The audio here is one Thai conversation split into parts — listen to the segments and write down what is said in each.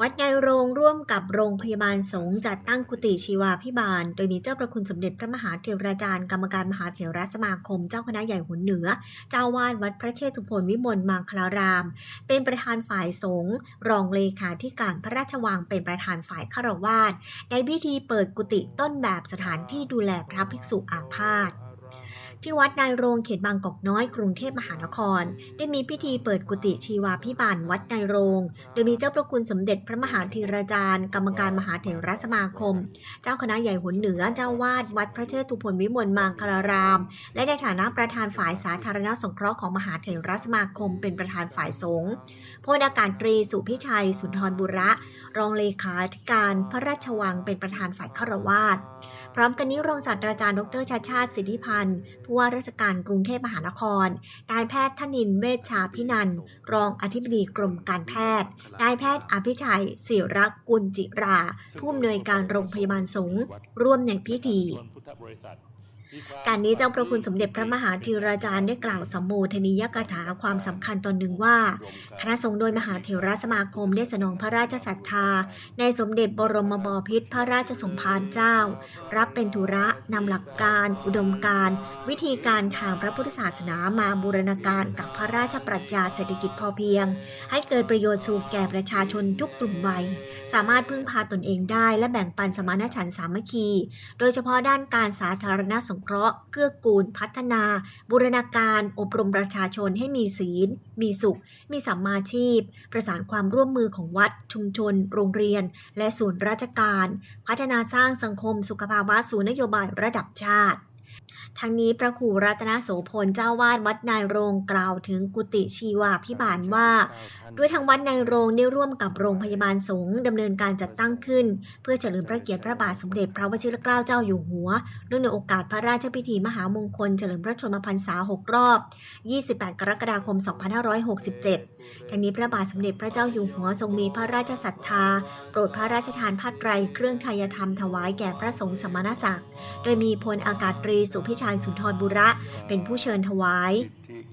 วัดในโรงร่วมกับโรงพยาบาลสงฆ์จัดตั้งกุฏิชีวาพิบาล โดยมีเจ้าประคุณสมเด็จพระมหาเถราจารย์กรรมการมหาเถรสมาคม เจ้าคณะใหญ่หุนเหนือ เจ้าวาดวัดพระเชตุพนวิมลมังคลาราม เป็นประธานฝ่ายสงฆ์รองเลขาธิการพระราชวังเป็นประธานฝ่ายฆราวาสในพิธีเปิดกุฏิต้นแบบสถานที่ดูแลพระภิกษุอาพาธ ที่วัดนายโรงเขตบางกอกน้อยกรุงเทพมหานคร ได้มีพิธีเปิดกุฏิชีวาพิบาลวัดนายโรง โดยมีเจ้าประคุณสมเด็จพระมหาธีราจารย์ กรรมการมหาเถรสมาคม เจ้าคณะใหญ่หุนเหนือเจ้าวาดวัดพระเชตุพนวิมลมังคลาราม และในฐานะประธานฝ่ายสาธารณสงเคราะห์ของมหาเถรสมาคม เป็นประธานฝ่ายสงฆ์พลอากาศตรีสุพิชัย สุนทรบุระ รองเลขาธิการพระราชวังเป็นประธานฝ่ายฆราวาส พร้อมกันนี้รองศาสตราจารย์ดรชาชาติสิทธิพันธ์ผู้ว่าราชการกรุงเทพมหานครนายแพทย์ธนินเวชชาพินันรองอธิบดีกรมการแพทย์นายแพทย์อภิชัยศิรักกุลจิรา ผู้อำนวยการโรงพยาบาลสงฆ์ร่วมในพิธี การนี้เจ้าประคุณสมเด็จพระมหาธีราจารย์ได้กล่าวสัมโมทนียกถาความสำคัญตอนหนึ่งว่า คณะสงฆ์โดยมหาเถรสมาคมได้สนองพระราชศรัทธา ในสมเด็จบรมบพิตรพระราชสมภารเจ้า รับเป็นธุระนำหลักการ อุดมการณ์วิธีการทางพระพุทธศาสนามาบูรณาการกับพระราชปรัชญาเศรษฐกิจพอเพียง ให้เกิดประโยชน์สู่แก่ประชาชนทุกกลุ่มวัย สามารถพึ่งพาตนเองได้ และแบ่งปันสมานฉันท์สามัคคี โดยเฉพาะด้านการสาธารณสงเคราะห์เกื้อกูล พัฒนา บูรณาการ อบรมประชาชนให้มีศีล มีสุข มีสัมมาชีพ ประสานความร่วมมือของวัด ชุมชน โรงเรียน และศูนย์ราชการ พัฒนาสร้างสังคมสุขภาวะสู่นโยบายระดับชาติ ทั้งนี้พระครูรัตนโสพลเจ้าวาดวัดนายโรงกล่าวถึงกุฏิชีวาพิบาลว่า ด้วยทางวัดนายโรงได้ร่วมกับโรงพยาบาลสงฆ์ดำเนินการจัดตั้งขึ้น เพื่อเฉลิมพระเกียรติพระบาทสมเด็จพระวชิรเกล้าเจ้าอยู่หัวเนื่องในโอกาสพระราชพิธีมหามงคลเฉลิมพระชนมพรรษา 6 รอบ 28 กรกฎาคม 2567ทั้งนี้พระบาทสมเด็จพระเจ้าอยู่หัวทรงมีพระราชศรัทธา โปรดพระราชทานผ้าไตรเครื่องทายธรรมถวายแก่พระสงฆ์สมณศักดิ์โดยมีพลอากาศตรีสุพิชัยสุนทรบุระ เป็นผู้เชิญถวาย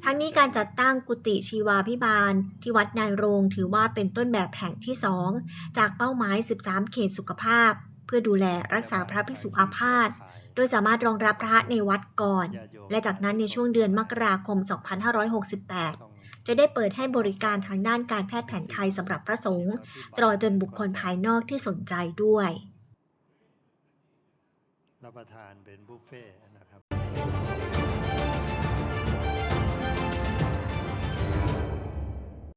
ทั้งนี้การจัดตั้งกุฏิชีวาพิบาล ที่วัดนายโรงถือว่าเป็นต้นแบบแห่งที่2จากเป้าหมาย 13 เขตสุขภาพ เพื่อดูแลรักษาพระภิกษุอาพาธโดยสามารถรองรับพระในวัดก่อน และจากนั้นในช่วงเดือนมกราคม 2568 จะได้เปิดให้บริการทางด้านการแพทย์แผนไทยสำหรับพระสงฆ์ตลอดจนบุคคลภายนอกที่สนใจด้วยรับประทานเป็นบุฟเฟ่